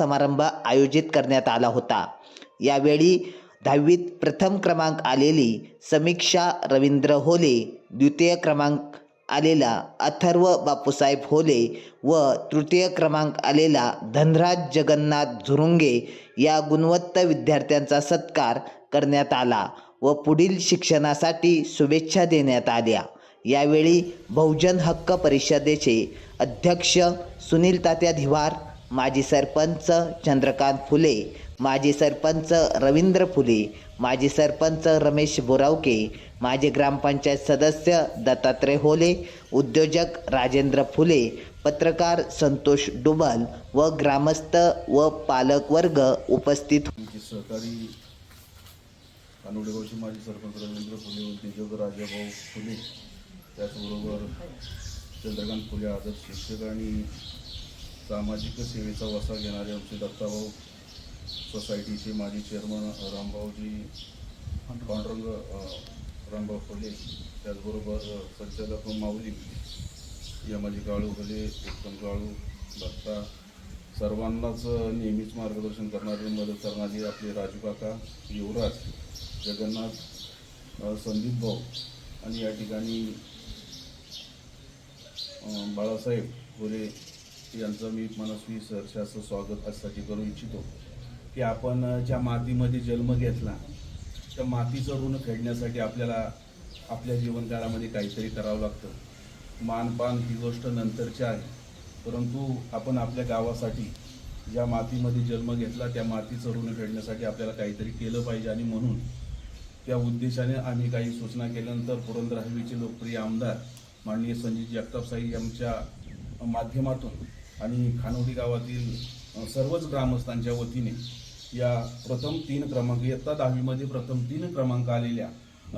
समारंभ आयोजित करण्यात आला होता. यावेळी दहावीत प्रथम क्रमांक आलेली समीक्षा रवींद्र होले द्वितीय क्रमांक आलेला अथर्व बापूसाहेब होले व तृतीय क्रमांक आलेला धनराज जगन्नाथ झुरुंगे या गुणवत्त विद्यार्थ्यांचा सत्कार करण्यात आला व पुढील शिक्षणासाठी शुभेच्छा देण्यात आल्या. यावेळी बहुजन हक्क परिषदेचे अध्यक्ष सुनील तात्या धिवार माजी सरपंच चंद्रकांत फुले माजी सरपंच रवींद्र फुले माजी सरपंच रमेश बोरावके माजी ग्रामपंचायत सदस्य दत्तात्रय होले उद्योजक राजेंद्र फुले पत्रकार संतोष डुबल व ग्रामस्थ व पालक वर्ग उपस्थित सहकारी कानोडेगावचे माजी सरपंच रवींद्र फुले उद्योजक राजाभाऊ फुले त्याचबरोबर चंद्रकांत फुले आदर्श शिक्षक आणि सामाजिक सेवेचा वसा घेणारे आमचे दत्ताभाऊ सोसायटीचे माजी चेअरमन रामभाऊजी पांडुरंग रामभाऊ फुले त्याचबरोबर संचालक माऊली यमाजी काळू फुले उत्तम काळू दत्ता सर्वांनाच नेहमीच मार्गदर्शन करणारे मदत करणारे आपले राजूकाका युवराज जगन्नाथ संदीप भाऊ आणि या ठिकाणी बाळासाहेब फुले यांचं मी मनस्वी सहर्षाचं स्वागत यासाठी करू इच्छितो की आपण ज्या मातीमध्ये जन्म घेतला त्या मातीचं ऋण फेडण्यासाठी आपल्याला आपल्या जीवनकाळामध्ये काहीतरी करावं लागतं. मानपान ही गोष्ट नंतरची आहे. परंतु आपण आपल्या गावासाठी ज्या मातीमध्ये जन्म घेतला त्या मातीचं ऋण फेडण्यासाठी आपल्याला काहीतरी केलं पाहिजे. आणि म्हणून त्या उद्देशाने आम्ही काही सूचना केल्यानंतर पुरंदर हवेचे लोकप्रिय आमदार माननीय संजय जगताप साई यांच्या माध्यमातून आणि खानोडी गावातील सर्वच ग्रामस्थांच्या वतीने या प्रथम तीन क्रमांक इयत्ता दहावीमध्ये प्रथम तीन क्रमांक आलेल्या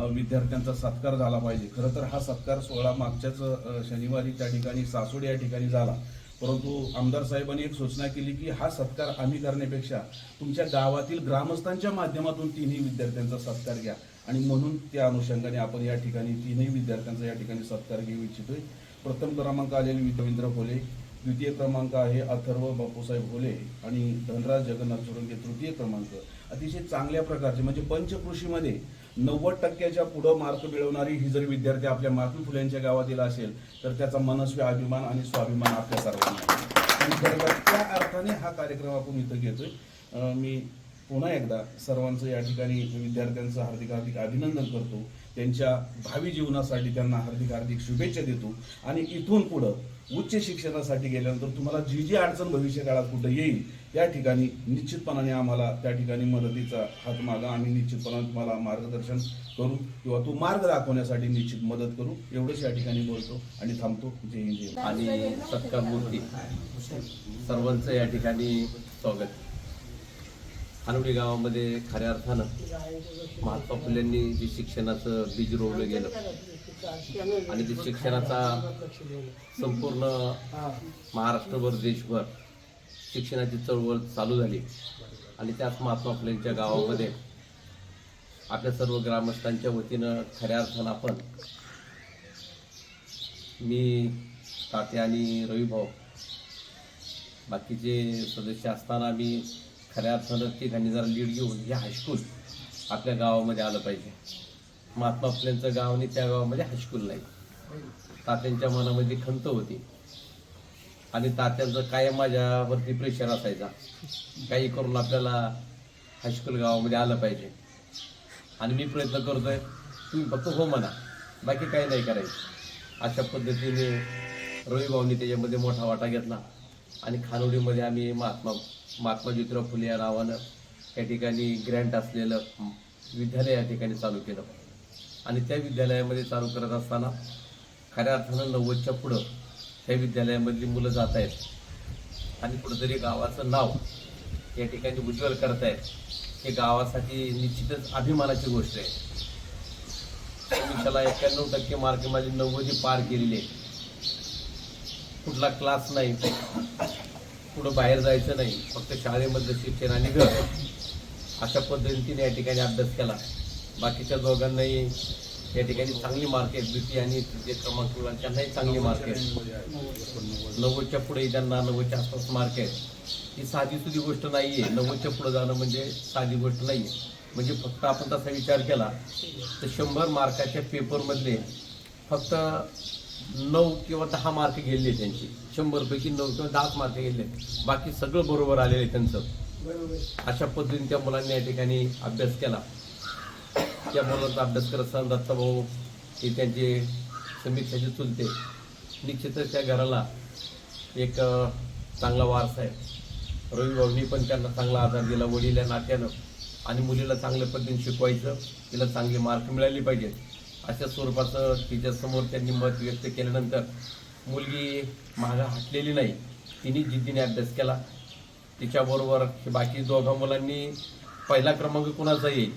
विद्यार्थ्यांचा सत्कार झाला पाहिजे. खरं तर हा सत्कार सोहळा मागच्याच शनिवारी त्या ठिकाणी सासोड या ठिकाणी झाला. परंतु आमदार साहेबांनी एक सूचना केली की हा सत्कार आम्ही करण्यापेक्षा तुमच्या गावातील ग्रामस्थांच्या माध्यमातून तिन्ही विद्यार्थ्यांचा सत्कार घ्या. आणि म्हणून त्या अनुषंगाने आपण या ठिकाणी तीनही विद्यार्थ्यांचा या ठिकाणी सत्कार घेऊ इच्छितोय. प्रथम क्रमांक आलेले रवींद्र फोले द्वितीय क्रमांक आहे अथर्व बापूसाहेब होले आणि धनराज जगन्नाथ सुरंगे तृतीय क्रमांक. अतिशय चांगल्या प्रकारचे म्हणजे पंचकृषीमध्ये नव्वद टक्क्याच्या पुढं मार्क मिळवणारी ही जर विद्यार्थी आपल्या महात्मा फुल्यांच्या गावातील असेल तर त्याचा मनस्वी अभिमान आणि स्वाभिमान आपल्या सर्वांना त्या अर्थाने हा कार्यक्रम आपण इथं घेतोय. मी पुन्हा एकदा सर्वांचं या ठिकाणी विद्यार्थ्यांचं हार्दिक हार्दिक अभिनंदन करतो. त्यांच्या भावी जीवनासाठी त्यांना हार्दिक हार्दिक शुभेच्छा देतो. आणि इथून पुढं उच्च शिक्षणासाठी गेल्यानंतर तुम्हाला जी जी अडचण भविष्य काळात कुठं येईल या ठिकाणी निश्चितपणाने आम्हाला त्या ठिकाणी मदतीचा हात मागा. आम्ही निश्चितपणाने तुम्हाला मार्गदर्शन करू किंवा तो मार्ग दाखवण्यासाठी निश्चित मदत करू. एवढंच या ठिकाणी बोलतो आणि थांबतो. जय हिंद जय आणि सत्कार मूर्ती. सर्वांचं या ठिकाणी स्वागत. खानोडी गावामध्ये खऱ्या अर्थानं महात्मा फुलेंनी जे शिक्षणाचं बीज रोवलं गेलं आणि ते शिक्षणाचा संपूर्ण महाराष्ट्रभर देशभर शिक्षणाची चळवळ चालू झाली. आणि त्याच महात्मा फुलेंच्या गावामध्ये आपल्या सर्व ग्रामस्थांच्या वतीनं खऱ्या अर्थानं आपण मी ताते आणि रविभाऊ बाकीचे सदस्य असताना आम्ही खऱ्या अर्थानं ठिकाणी जरा लीड घेऊन हे हायस्कूल आपल्या गावामध्ये आलं पाहिजे. महात्मा फुलेंचं गाव आणि त्या गावामध्ये हायस्कूल नाही. तात्यांच्या मनामध्ये खंत होती. आणि तात्यांचं कायम माझ्यावरती प्रेशर असायचा. काही करून आपल्याला हायस्कूल गावामध्ये आलं पाहिजे. आणि मी प्रयत्न करतोय तुम्ही फक्त हो म्हणा. बाकी काही नाही करायचं. अशा पद्धतीने रवी त्याच्यामध्ये मोठा वाटा घेतला. आणि खानोडीमध्ये आम्ही महात्मा महात्मा ज्योतिराव फुले या नावानं या ठिकाणी ग्रँट असलेलं विद्यालय या ठिकाणी चालू केलं. आणि त्या विद्यालयामध्ये चालू करत असताना खऱ्या अर्थानं नव्वदच्या पुढं त्या विद्यालयामधली मुलं जात आहेत. आणि कुठंतरी गावाचं नाव या ठिकाणी उज्ज्वल करतायत. हे गावासाठी निश्चितच अभिमानाची गोष्ट आहे. त्याला एक्क्याण्णव टक्के मार्क माझे नव्वदी पार केलेली आहे. कुठला क्लास नाही. कुठं बाहेर जायचं नाही. फक्त शाळेमधलं शिक्षण आणि घर. अशा पद्धतीने या ठिकाणी अभ्यास केला. बाकीच्या दोघांनाही या ठिकाणी चांगली मार्क आहेत द्वितीय आणि तृतीय क्रमांक त्यांनाही चांगली मार्क आहेत नव्वदच्या पुढे त्यांना नव्वदच्या आसपास मार्क आहेत. ही साधी सुधी गोष्ट नाही आहे नव्वदच्या पुढे जाणं म्हणजे साधी गोष्ट नाही आहे म्हणजे फक्त आपण तसा विचार केला तर शंभर मार्काच्या पेपरमधले फक्त नऊ किंवा दहा मार्क गेले त्यांचे. शंभरपैकी नऊ किंवा दहाच मार्क गेले बाकी सगळं बरोबर आलेलं आहे त्यांचं. अशा पद्धतीने त्या मुलांनी या ठिकाणी अभ्यास केला. त्या मुलांचा अभ्यास करत असताना दत्ताभाऊ हे त्यांचे समीक्षाचे चुलते. निश्चितच त्या घराला एक चांगला वारसा आहे. रवी भाऊनी पण त्यांना चांगला आधार दिला. वडील या नात्यानं आणि मुलीला चांगल्या पद्धतीने शिकवायचं. तिला चांगले मार्क मिळाले पाहिजेत. अशा स्वरूपाचं तिच्यासमोर त्यांनी मत व्यक्त केल्यानंतर मुलगी मागं हटलेली नाही. तिने जिद्दीने अभ्यास केला. तिच्याबरोबर बाकी दोघा मुलांनी पहिला क्रमांक कुणाचा येईल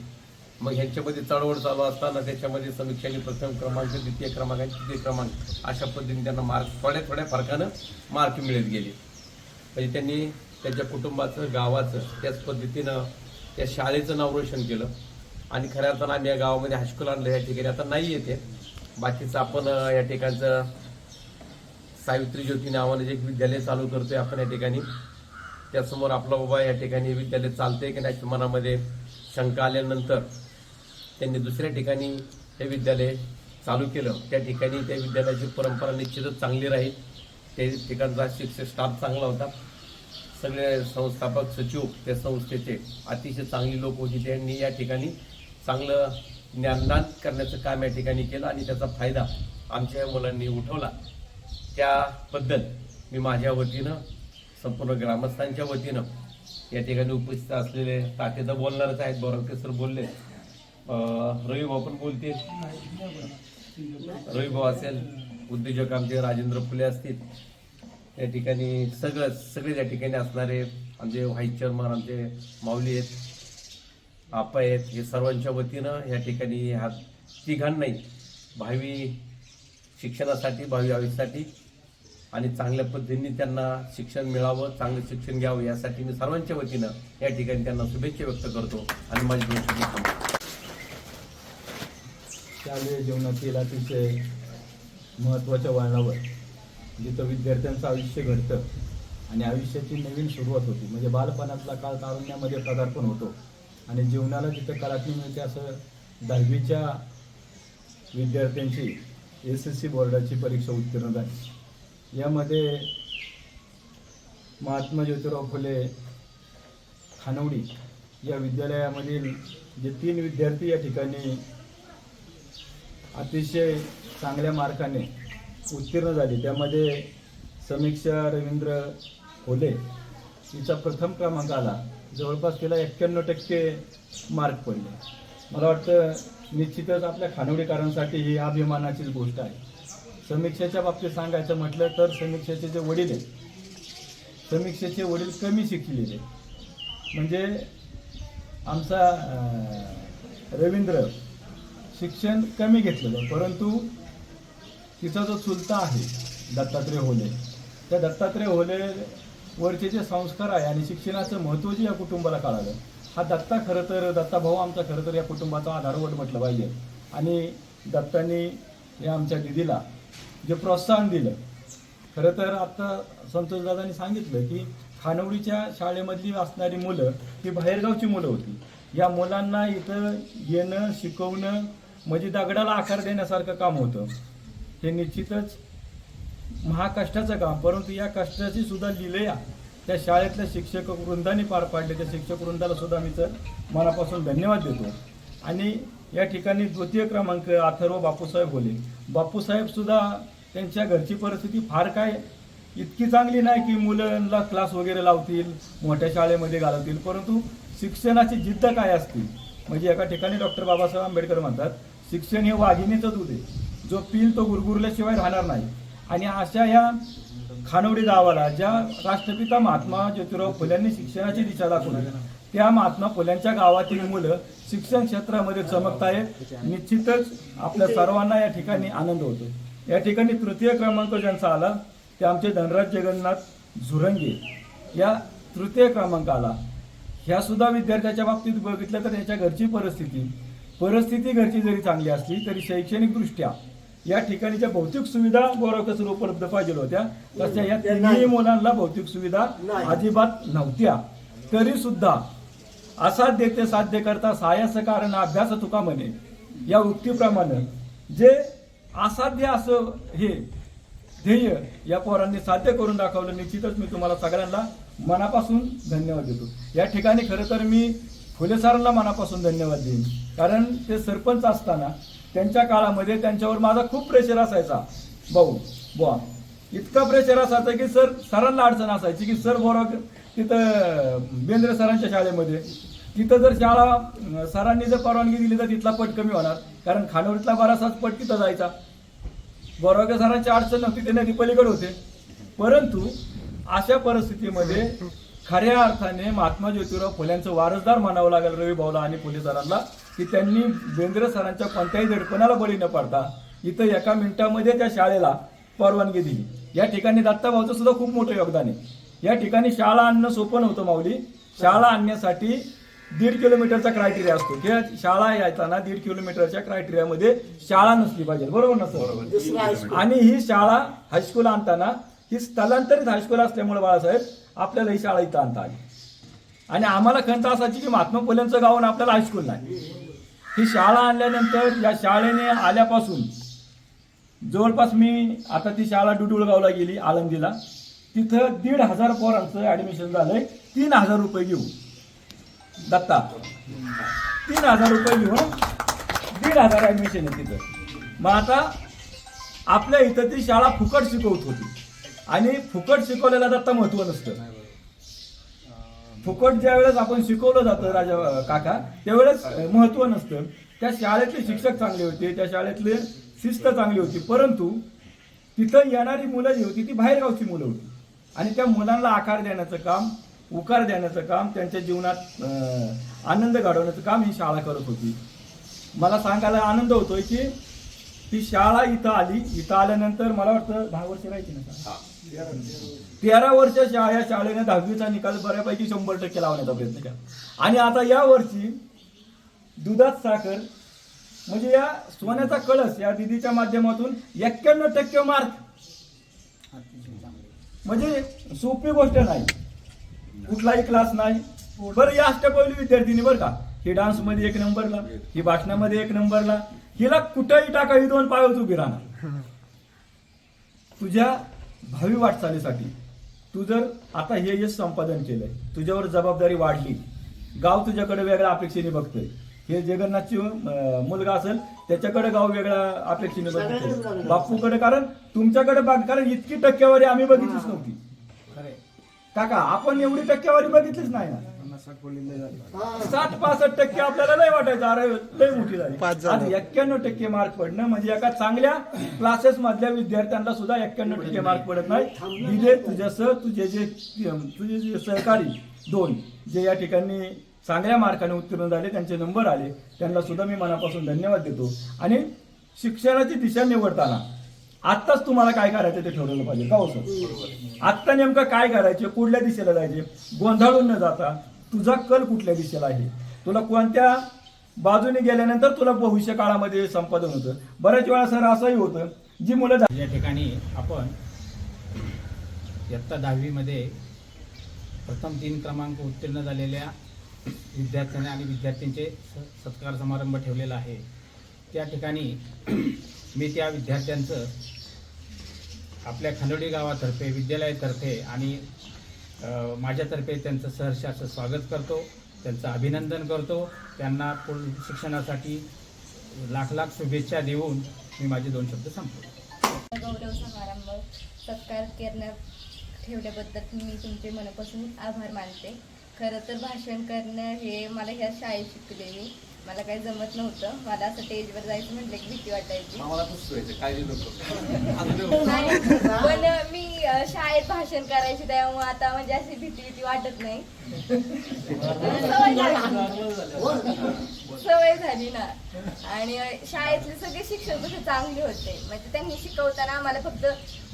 मग ह्यांच्यामध्ये चळवळ चालू असताना त्याच्यामध्ये समीक्षाने प्रथम क्रमांक द्वितीय क्रमांक आणि तृतीय क्रमांक अशा पद्धतीने त्यांना मार्क थोड्या थोड्या फरकानं मार्क मिळत गेले. म्हणजे त्यांनी त्यांच्या कुटुंबाचं गावाचं त्याच पद्धतीनं त्या शाळेचं नाव रोशन केलं. आणि खऱ्या अर्थानं आम्ही या गावामध्ये हायस्कूल आणलं या ठिकाणी. आता नाही येते बाकीचं आपण या ठिकाणचं सावित्री ज्योती नावानं जे एक विद्यालय चालू करतोय आपण या ठिकाणी. त्यासमोर आपला बाबा या ठिकाणी विद्यालय चालतंय की नाही मनामध्ये शंका आल्यानंतर त्यांनी दुसऱ्या ठिकाणी हे विद्यालय चालू केलं. त्या ठिकाणी त्या विद्यालयाची परंपरा निश्चितच चांगली राहील. त्या ठिकाणचा शिक्षक स्टाफ चांगला होता. सगळे संस्थापक सचिव त्या संस्थेचे अतिशय चांगली लोक होती. त्यांनी या ठिकाणी चांगलं ज्ञानदान करण्याचं काम या ठिकाणी केलं आणि त्याचा फायदा आमच्या या मुलांनी उठवला. त्याबद्दल मी माझ्या वतीनं संपूर्ण ग्रामस्थांच्या वतीनं या ठिकाणी उपस्थित असलेले ताते तर बोलणारच आहेत. बोरवके सर बोलले. रवी भाऊ पण बोलतील. रवी भाऊ असेल उद्योजक आमचे राजेंद्र फुले असतील. या ठिकाणी सगळं सगळे या ठिकाणी असणारे आमचे व्हाईस चेअरमन आमचे माऊली आहेत आपा आहेत हे सर्वांच्या वतीनं या ठिकाणी हा तिघांनाही भावी शिक्षणासाठी भावी आयुष्यासाठी आणि चांगल्या पद्धतीने त्यांना शिक्षण मिळावं चांगलं शिक्षण घ्यावं यासाठी मी सर्वांच्या वतीनं या ठिकाणी त्यांना शुभेच्छा व्यक्त करतो. आणि माझी दोन थांबतो शालेय जीवनातील अतिशय महत्त्वाच्या वळणावर जिथं विद्यार्थ्यांचं आयुष्य घडतं आणि आयुष्याची नवीन सुरुवात होती. म्हणजे बालपणातला काळ तारुण्यामध्ये पदार्पण होतो आणि जीवनाला जिथं कलाटणी मिळते असं दहावीच्या विद्यार्थ्यांची एस एस सी बोर्डाची परीक्षा उत्तीर्ण झाली. यामध्ये महात्मा ज्योतिराव फुले खानवडी या विद्यालयामधील जे तीन विद्यार्थी या ठिकाणी अतिशय चांगल्या मार्काने उत्तीर्ण झाली. त्यामध्ये समीक्षा रवींद्र होले तिचा प्रथम क्रमांक आला. जवळपास तिला एक्क्याण्णव टक्के मार्क पडले. मला वाटतं निश्चितच आपल्या खानवडीकारांसाठी ही अभिमानाचीच गोष्ट आहे. समीक्षेच्या बाबतीत सांगायचं म्हटलं तर समीक्षेचे जे वडील आहेत समीक्षेचे वडील कमी शिकलेले. म्हणजे आमचा रवींद्र शिक्षण कमी घेतलेलं परंतु तिचा जो चुलता आहे दत्तात्रय होले त्या दत्तात्रय होले वरचे जे संस्कार आहे आणि शिक्षणाचं महत्त्व जे या कुटुंबाला कळालं हा दत्ता खरं तर दत्ताभाऊ आमचा खरं तर या कुटुंबाचा आधारवट म्हटलं पाहिजे. आणि दत्तांनी या आमच्या दिदीला जे प्रोत्साहन दिलं खरं तर आत्ता संतोषदादांनी सांगितलं की खानवडीच्या शाळेमधली असणारी मुलं ही बाहेरगावची मुलं होती. या मुलांना इथं येणं शिकवणं म्हणजे दगडाला आकार देण्यासारखं काम होतं. हे निश्चितच महाकष्टाचं काम परंतु या कष्टाची सुद्धा लिलया त्या शाळेतल्या शिक्षक वृंदाने पार पाडले. त्या शिक्षक वृंदाला सुद्धा मी तर मनापासून धन्यवाद देतो. आणि या ठिकाणी द्वितीय क्रमांक अथर्व बापूसाहेब बोले बापूसाहेब सुद्धा त्यांच्या घरची परिस्थिती फार काय इतकी चांगली नाही की मुलांना क्लास वगैरे लावतील मोठ्या शाळेमध्ये घालवतील परंतु शिक्षणाची जिद्द काय असतील? म्हणजे एका ठिकाणी डॉक्टर बाबासाहेब आंबेडकर म्हणतात शिक्षण हे वाघिणीचं दूध आहे. जो पिल तो गुरगुरल्याशिवाय राहणार नाही. आणि अशा या खानवडी गावाला ज्या राष्ट्रपिता महात्मा ज्योतिराव फुल्यांनी शिक्षणाची दिशा दाखवली त्या महात्मा फुल्यांच्या गावातील मुलं शिक्षण क्षेत्रामध्ये चमकत आहेत. निश्चितच आपल्या सर्वांना या ठिकाणी आनंद होतो या ठिकाणी तृतीय क्रमांक ज्यांचा आला ते आमचे धनराज जगन्नाथ झुरंगे. या तृतीय क्रमांकाला ह्या सुद्धा विद्यार्थ्याच्या बाबतीत बघितलं तर याच्या घरची परिस्थिती परिस्थिती घरची जरी चांगली असली तरी शैक्षणिकदृष्ट्या या ठिकाणीच्या भौतिक सुविधा गोरावकसर उपलब्ध पाहिजे होत्या. तशा या तिन्ही मुलांना भौतिक सुविधा अजिबात नव्हत्या. तरी सुद्धा असाध्य ते साध्य करता सायास कारण अभ्यास तुका म्हणे. या उक्तीप्रमाणे जे असाध्य असं हे ध्येय या पोरांनी साध्य करून दाखवलं निश्चितच मी तुम्हाला सगळ्यांना मनापासून धन्यवाद देतो. या ठिकाणी खरं तर मी फुले सरांना मनापासून धन्यवाद देईन. कारण ते सरपंच असताना त्यांच्या काळामध्ये त्यांच्यावर माझा खूप प्रेशर असायचा. भाऊ बुवा इतका प्रेशर असायचा की सर सरांना अडचण असायची की सर बोरा तिथं बेंद्रे सरांच्या शाळेमध्ये तिथं जर शाळा सरांनी जर परवानगी दिली तर तिथला पट कमी होणार. कारण खानवडीतला बराचसाच पट तिथं जायचा. बोरावकर सरांची अडचण नव्हती ते नदी पलीकडे होते. परंतु अशा परिस्थितीमध्ये खऱ्या अर्थाने महात्मा ज्योतिराव फुल्यांचं वारसदार म्हणावं लागेल रवी भाऊला आणि फुले सरांना की त्यांनी बेंद्रे सरांच्या कोणत्याही दडपणाला बळी न पडता इथं एका मिनिटामध्ये त्या शाळेला परवानगी दिली. या ठिकाणी दत्ताभाऊचं सुद्धा खूप मोठं योगदान आहे. या ठिकाणी शाळा आणणं सोपं नव्हतं माऊली. शाळा आणण्यासाठी दीड किलोमीटरचा क्रायटेरिया असतो. की शाळा यायताना दीड किलोमीटरच्या क्रायटेरियामध्ये शाळा नसली पाहिजे. बरोबर ना सर? आणि ही शाळा हायस्कूल आणताना ही स्थलांतरित हायस्कूल असल्यामुळे बाळासाहेब आपल्याला ही शाळा इथं आणता आली आणि आम्हाला खंत असायची की महात्मा फुलेंचं गाव आणि आपल्याला हायस्कूल नाही. ही शाळा आणल्यानंतर या शाळेने आल्यापासून जवळपास मी आता ती शाळा डुडुळगावला गेली आळंदीला. तिथं दीड हजार पोरांचं ॲडमिशन झालंय. तीन हजार रुपये घेऊ दत्ता. तीन हजार रुपये घेऊन दीड हजार ॲडमिशन आहे तिथं. मग आता आपल्या इथं ती शाळा फुकट शिकवत होती. आणि फुकट शिकवलेला दत्ता महत्त्व नसतं फुकट ज्या वेळेस आपण शिकवलं जातं राजा काका त्यावेळेस महत्त्व नसतं. त्या शाळेतले शिक्षक चांगले होते त्या शाळेतले शिस्त चांगली होती परंतु तिथं येणारी मुलं जी होती ती बाहेरगावची मुलं होती. आणि त्या मुलांना आकार देण्याचं काम उकार देण्याचं काम त्यांच्या जीवनात आनंद घडवण्याचं काम ही शाळा करत होती. मला सांगायला आनंद होतोय की ती शाळा इथं आली इथं आल्यानंतर मला वाटतं दहा वर्ष राहायची ना तेरा वर्ष शा या शाळेने दहावीचा निकाल बऱ्यापैकी शंभर टक्के लावण्याचा प्रयत्न केला. आणि आता या वर्षी दुधात साखर म्हणजे या सोन्याचा कळस या दिदीच्या माध्यमातून एक्क्याण्णव टक्के मार्क म्हणजे सोपी गोष्ट नाही. कुठलाही क्लास नाही. बरं या अष्टपैलू विद्यार्थिनी बरं का ही डान्समध्ये एक नंबरला ही भाषणामध्ये एक नंबरला हिला कुठंही टाका ही दोन पायावर उभी राहणार. तुझ्या भावी वाटचालीसाठी. तू जर आता हे यश संपादन केलंय तुझ्यावर जबाबदारी वाढली गाव तुझ्याकडे वेगळ्या अपेक्षेने बघतोय. हे जगन्नाथची मुलगा असेल त्याच्याकडे गाव वेगळ्या अपेक्षेने बघतोय. बापूकडे कारण तुमच्याकडे बघ कारण इतकी टक्केवारी आम्ही बघितलीच नव्हती. काका आपण एवढी टक्केवारी बघितलीच नाही ना. साठ पासष्ट टक्के आपल्याला लय वाटायचं. अरे लय मोठी झाली. आज एक्क्याण्णव टक्के मार्क पडणं म्हणजे एका चांगल्या क्लासेस मधल्या विद्यार्थ्यांना सुद्धा एक्क्याण्णव टक्के मार्क पडत नाही. दिले तुझ्यासह तुझे जे तुझे जे सहकारी दोन जे या ठिकाणी चांगल्या मार्काने उत्तीर्ण झाले त्यांचे नंबर आले त्यांना सुद्धा मी मनापासून धन्यवाद देतो. आणि शिक्षणाची दिशा निवडताना आत्ताच तुम्हाला काय करायचं ते ठरवलं पाहिजे. का हो सर? आत्ता नेमकं काय करायचे? कुठल्या दिशेला जायचे? गोंधळून न जाता तुझा कल कुठल्या दिशेला आहे? तुला कोणत्या बाजूने गेल्यानंतर तुला भविष्य काळामध्ये संपादन होतं? बऱ्याच वेळा सर असंही होतं जी मुलं या ठिकाणी आपण इयत्ता दहावीमध्ये प्रथम तीन क्रमांक उत्तीर्ण झालेल्या विद्यार्थ्यांना आणि विद्यार्थ्यांचे स- सत्कार समारंभ ठेवलेला आहे. त्या ठिकाणी मी त्या विद्यार्थ्यांचं आपल्या खंडोडी गावातर्फे विद्यालयातर्फे आणि माझ्यातर्फे त्यांचं सहर्ष असं स्वागत करतो त्यांचं अभिनंदन करतो. त्यांना पुढील शिक्षणासाठी लाख लाख शुभेच्छा देऊन मी माझे दोन शब्द संपतो गौरव समारंभ सत्कार करण्यात ठेवल्याबद्दल मी तुमचे मनापासून आभार मानते. खरं तर भाषण करणं हे मला ह्या शाळेत शिकले मी मला काही जमत नव्हतं. मला असं स्टेजवर जायचं म्हटलं की भीती वाटायची आम्हाला पुसवायचं काळजी नको नाही, पण मी अ, शाळेत भाषण करायची त्यामुळे आता म्हणजे अशी भीती भीती वाटत नाही. सवय झाली. सवय झाली ना. आणि शाळेतले सगळे शिक्षक कसे चांगले होते. म्हणजे त्यांनी शिकवताना आम्हाला फक्त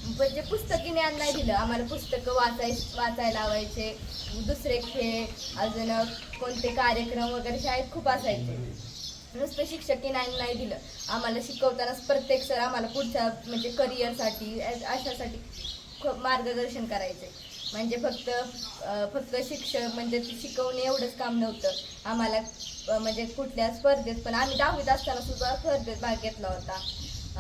म्हणजे पुस्तकी ज्ञान नाही दिलं. आम्हाला पुस्तकं वाचाय वाचायला लावायचे. दुसरे खेळ अजून कोणते कार्यक्रम वगैरे शाळेत खूप असायचे. नुसतं शिक्षकी नाही नाही दिलं. आम्हाला शिकवतानाच प्रत्येक सर आम्हाला पुढच्या म्हणजे करिअरसाठी अशासाठी खूप मार्गदर्शन करायचे म्हणजे फक्त फक्त शिक्षक म्हणजे ते शिकवणे एवढंच काम नव्हतं. आम्हाला म्हणजे कुठल्या स्पर्धेत पण आम्ही दहावीत असताना सुद्धा स्पर्धेत भाग घेतला होता.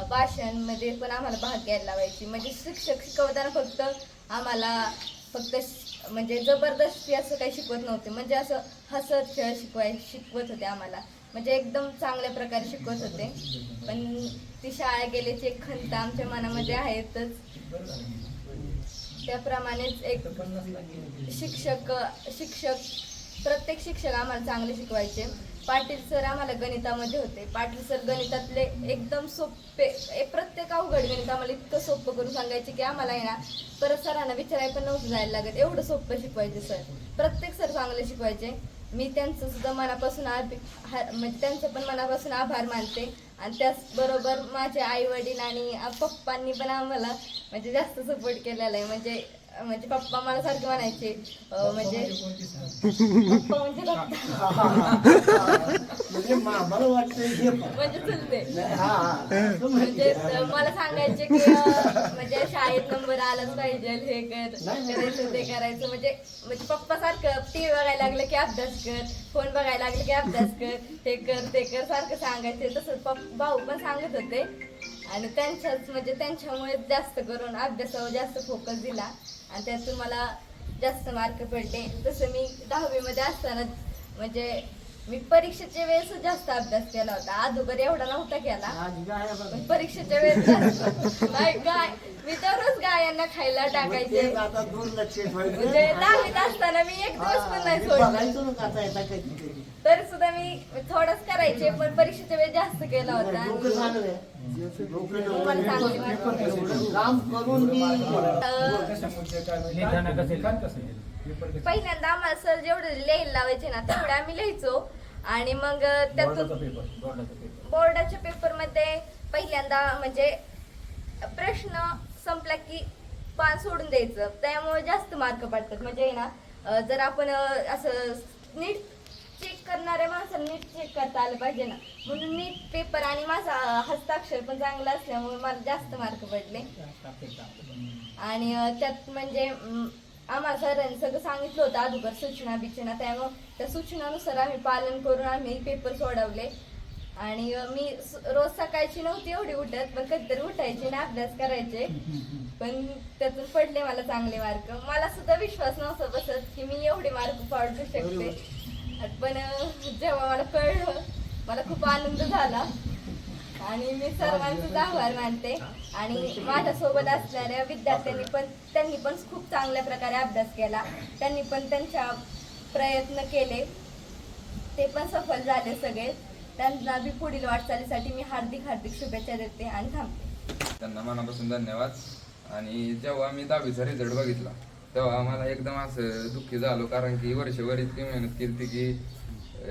भाषणमध्ये पण आम्हाला भाग घ्यायला लावायची. म्हणजे शिक्षक शिकवताना फक्त आम्हाला फक्त श- म्हणजे जबरदस्ती असं काही शिकवत नव्हते. म्हणजे असं हसत खेळ शिकवाय शिकवत होते आम्हाला. म्हणजे एकदम चांगल्या प्रकारे शिकवत होते. पण ती शाळा गेल्याची एक खंत आमच्या मनामध्ये आहेतच. त्याप्रमाणेच एक शिक्षक शिक्षक प्रत्येक शिक्षक आम्हाला चांगले शिकवायचे. पाटील सर आम्हाला गणितामध्ये होते. पाटील सर गणितातले एकदम सोपे प्रत्येक अवघड गणित आम्हाला इतकं सोपं करून सांगायचे की आम्हाला आहे ना परत सरांना विचारायला पण नव्हतं जायला लागत. एवढं सोपं शिकवायचे सर. प्रत्येक सर चांगले शिकवायचे. मी त्यांचं सुद्धा मनापासून आभ- हा- म्हणजे त्यांचं पण मनापासून आभार मानते. आणि त्याचबरोबर माझे आई वडील आणि पप्पांनी पण आम्हाला म्हणजे जास्त सपोर्ट केलेला आहे. म्हणजे म्हणजे पप्पा मला सारखे म्हणायचे म्हणजे पप्पा म्हणजे म्हणजे चुलते म्हणजे अं, मला सांगायचे की म्हणजे शाळेत नंबर आलाच पाहिजे हे कर करायचं ते करायचं. म्हणजे म्हणजे पप्पा सारखं टीव्ही बघायला लागलं की अभ्यास कर फोन बघायला लागलं की अभ्यास कर हे कर ते कर सारखं सांगायचे. तसंच भाऊ पण सांगत होते. आणि त्यांच्याच म्हणजे त्यांच्यामुळे जास्त करून अभ्यासावर जास्त फोकस दिला. आणि त्यातून मला जास्त मार्क पडले. तसं मी दहावीमध्ये असताना म्हणजे मी परीक्षेच्या वेळेस जास्त अभ्यास केला होता. अगोदर एवढा नव्हता केला. परीक्षेच्या वेळेस जास्त. नाही गाय मी दररोज गायांना खायला टाकायचे. म्हणजे दहावीत असताना मी एक दिवस पण नाही सोडलं. तरी सुद्धा मी थोडंच करायचे पण परीक्षेच्या वेळेस जास्त केला होता. पहिल्यांदा आम्हाला सर जेवढे लिहायला लावायचे ना तेवढे आम्ही लिहायचो. आणि मग त्यातून बोर्डाचा पेपर बोर्डाच्या पेपरमध्ये पहिल्यांदा म्हणजे प्रश्न संपला की पान सोडून द्यायचं. त्यामुळे जास्त मार्क पडतात म्हणजे ना जर आपण असं नीट चेक करणाऱ्या माणसाला नीट चेक करता आलं पाहिजे ना. म्हणून नीट पेपर आणि माझा हस्ताक्षर पण चांगला असल्यामुळे मला जास्त मार्क पडले. आणि त्यात म्हणजे आम्हाला सरांनी सगळं सांगितलं होतं अगोदर सूचना बिचना त्यामुळं त्या सूचनानुसार आम्ही पालन करून आम्ही पेपर सोडवले. आणि मी रोज सकाळची नव्हती एवढी उठत पण कधीतरी उठायचे आणि अभ्यास करायचे. पण त्यातून पडले मला चांगले मार्क मला सुद्धा विश्वास नव्हता बसत की मी एवढे मार्क पाडू शकते. पण जेव्हा मला कळलं मला खूप आनंद झाला. आणि मी सर्वांचे आभार मानते. आणि माझ्यासोबत असणाऱ्या विद्यार्थ्यांनी पण त्यांनी पण खूप चांगल्या प्रकारे अभ्यास केला. त्यांनी पण त्यांच्या प्रयत्न केले. ते पण सफल झाले सगळे. त्यांना बी पुढील वाटचालीसाठी मी हार्दिक हार्दिक शुभेच्छा देते आणि थांबते. त्यांना मनापासून धन्यवाद. आणि जेव्हा मी दहावीचा रिझल्ट बघितला तेव्हा मला एकदम असं दुःखी झालो कारण की वर्षभर इतकी मेहनत केली की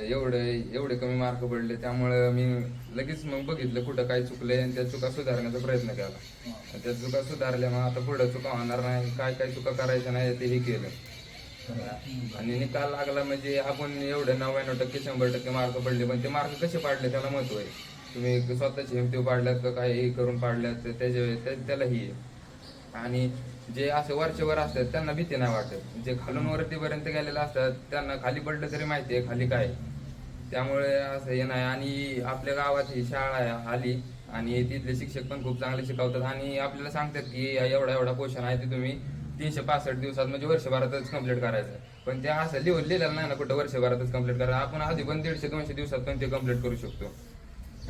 एवढे एवढे कमी मार्क पडले. त्यामुळं मी लगेच मग बघितलं कुठं काय चुकले आणि त्या चुका सुधारण्याचा प्रयत्न केला. त्या चुका सुधारल्या मग आता पुढं चुका होणार नाही काय काय चुका करायच्या नाही तेही केलं. आणि निकाल लागला म्हणजे आपण एवढे नव्याण्णव टक्के शंभर टक्के मार्क पडले पण ते मार्क कसे पाडले त्याला महत्त्व आहे. तुम्ही स्वतःची हिमतीव पाडल्यात का काही करून पाडल्यात त्याच्या त्यालाही आहे. आणि जे असे वरचेवर असतात त्यांना भीती नाही वाटत. जे खालून वरतीपर्यंत गेलेले असतात त्यांना खाली पडलं तरी माहिती आहे खाली काय. त्यामुळे असं हे नाही. आणि आपल्या गावात ही शाळा आहे आली आणि तिथले शिक्षक पण खूप चांगले शिकवतात. आणि आपल्याला सांगतात की एवढा एवढा पोषण आहे ते तुम्ही तीनशे पासष्ट दिवसात म्हणजे वर्षभरातच कंप्लीट करायचं. पण ते असं लिहून लिहिलेलं नाही ना कुठं वर्षभरातच कंप्लीट करायचं. आपण आधी पण दीडशे दोनशे दिवसात पण ते कंप्लीट करू शकतो.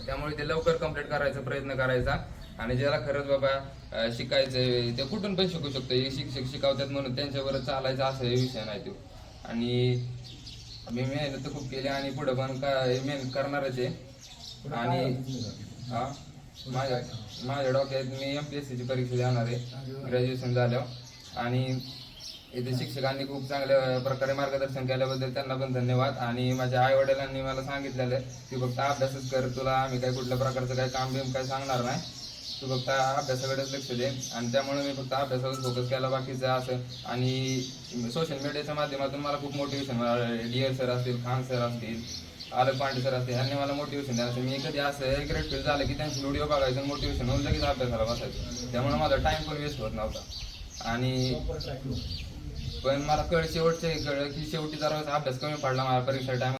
त्यामुळे ते लवकर कंप्लीट करायचा प्रयत्न करायचा. आणि ज्याला खरंच बाबा अं, शिकायचंय ते कुठून पण शिकू शकतो. हे शिक्षक शिकवतात म्हणून त्यांच्यावर चालायचा असा हे विषय नाही तो. आणि मी मेहनत तर खूप केली आणि पुढे पण काय मेहनत करणारच आहे. आणि हा माझ्या माझ्या डोक्यात मी एम पी एस सीची परीक्षा देणार आहे. ग्रॅज्युएशन झाल्यावर. आणि इथे शिक्षकांनी खूप चांगल्या प्रकारे मार्गदर्शन केल्याबद्दल त्यांना पण धन्यवाद. आणि माझ्या आई वडिलांनी मला सांगितलेलं आहे की फक्त अभ्यासच कर. तुला आम्ही काही कुठल्या प्रकारचं काही काम बिम काही सांगणार नाही. तू फक्त अभ्यासाकडेच लक्ष दे. आणि त्यामुळे मी फक्त अभ्यासावर फोकस केला. बाकीचं असं. आणि सोशल मीडियाच्या माध्यमातून मला खूप मोटिवेशन मिळालं. डिअर सर असतील खान सर असतील आलक पांडे सर असतील यांनी मला मोटिवेशन द्यायचं मी कधी असं ग्रेटफुल झालं की त्यांचे व्हिडिओ बघायचं मोटिवेशन होऊन लगेच अभ्यासाला बसायचं. त्यामुळे माझा टाइम पण वेस्ट होत नव्हता. आणि पण मला कळ शेवटचे कळ की शेवटी जरा अभ्यास कमी पडला. मला परीक्षा टाइम